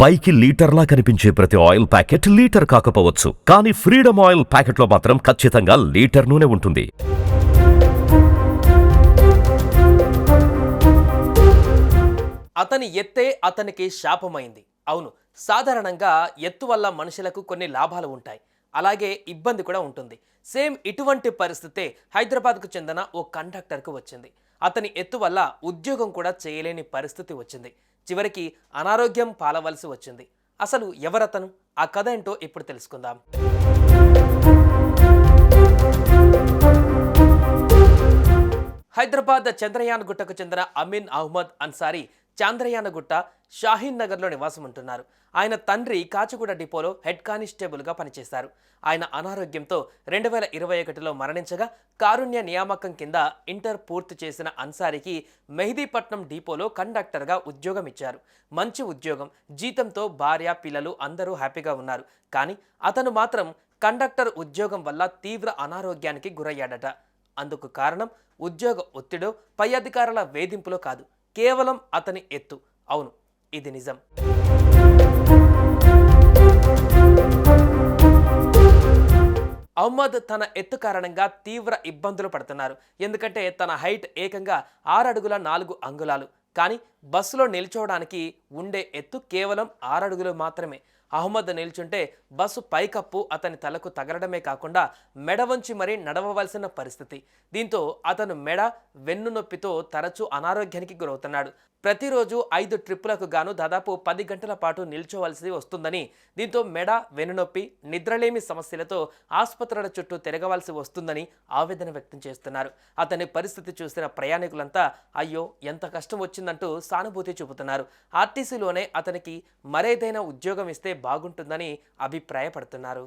పైకి లీటర్లా కనిపించే ప్రతి ఆయిల్ ప్యాకెట్ లీటర్ కాకపోవచ్చు. కానీ ఫ్రీడమ్ ఆయిల్ ప్యాకెట్లో మాత్రం ఖచ్చితంగా లీటర్ నూనె ఉంటుంది. అతని ఎత్తే అతనికి శాపమైంది. అవును సాధారణంగా ఎత్తు వల్ల మనుషులకు కొన్ని లాభాలు ఉంటాయి. అలాగే ఇబ్బంది కూడా ఉంటుంది. సేమ్ ఇటువంటి పరిస్థితే హైదరాబాద్కు చెందిన ఓ కండక్టర్కు వచ్చింది. అతని ఎత్తు వల్ల ఉద్యోగం కూడా చేయలేని పరిస్థితి వచ్చింది. చివరికి అనారోగ్యం పాలవలసి వచ్చింది. అసలు ఎవరతను? ఆ కథ ఏంటో ఇప్పుడు తెలుసుకుందాం. హైదరాబాద్ చంద్రయాన్ గుట్టకు చెందిన అమీన్ అహ్మద్ అన్సారీ చాంద్రయాన గుట్ట షాహీన్ నగర్లో నివాసం ఉంటున్నారు ఆయన తండ్రి కాచిగూడ డిపోలో హెడ్ కానిస్టేబుల్గా పనిచేశారు. ఆయన అనారోగ్యంతో రెండు వేల ఇరవై ఒకటిలో మరణించగా కారుణ్య నియామకం కింద ఇంటర్ పూర్తి చేసిన అన్సారికి మెహదీపట్నం డిపోలో కండక్టర్గా ఉద్యోగం ఇచ్చారు మంచి ఉద్యోగం జీతంతో భార్య పిల్లలు అందరూ హ్యాపీగా ఉన్నారు. కానీ అతను మాత్రం కండక్టర్ ఉద్యోగం వల్ల తీవ్ర అనారోగ్యానికి గురయ్యాడట. అందుకు కారణం ఉద్యోగ ఒత్తిడో పై అధికారుల వేధింపులో కాదు. కేవలం అతని ఎత్తు. అవును ఇది నిజం. అహ్మద్ తన ఎత్తు కారణంగా తీవ్ర ఇబ్బందులు పడుతున్నారు. ఎందుకంటే తన హైట్ ఏకంగా ఆరు అడుగుల నాలుగు అంగుళాలు. కానీ బస్సులో నిల్చోవడానికి ఉండే ఎత్తు కేవలం ఆరడుగులు మాత్రమే. అహ్మద్ నిల్చుంటే బస్సు పైకప్పు అతని తలకు తగలడమే కాకుండా మెడ వంచి మరీ నడవవలసిన పరిస్థితి. దీంతో అతను మెడ వెన్ను నొప్పితో తరచూ అనారోగ్యానికి గురవుతున్నాడు. ప్రతిరోజు ఐదు ట్రిప్పులకు గాను దాదాపు పది గంటల పాటు నిల్చోవలసి వస్తుందని దీంతో మెడ వెన్నునొప్పి నిద్రలేమి సమస్యలతో ఆసుపత్రుల చుట్టూ తిరగవలసి వస్తుందని ఆవేదన వ్యక్తం చేస్తున్నారు. అతని పరిస్థితి చూసిన ప్రయాణికులంతా అయ్యో ఎంత కష్టం వచ్చిందంటూ సానుభూతి చూపుతున్నారు. ఆర్టీసీలోనే అతనికి మరేదైనా ఉద్యోగం ఇస్తే బాగుంటుందని అభిప్రాయపడుతున్నారు.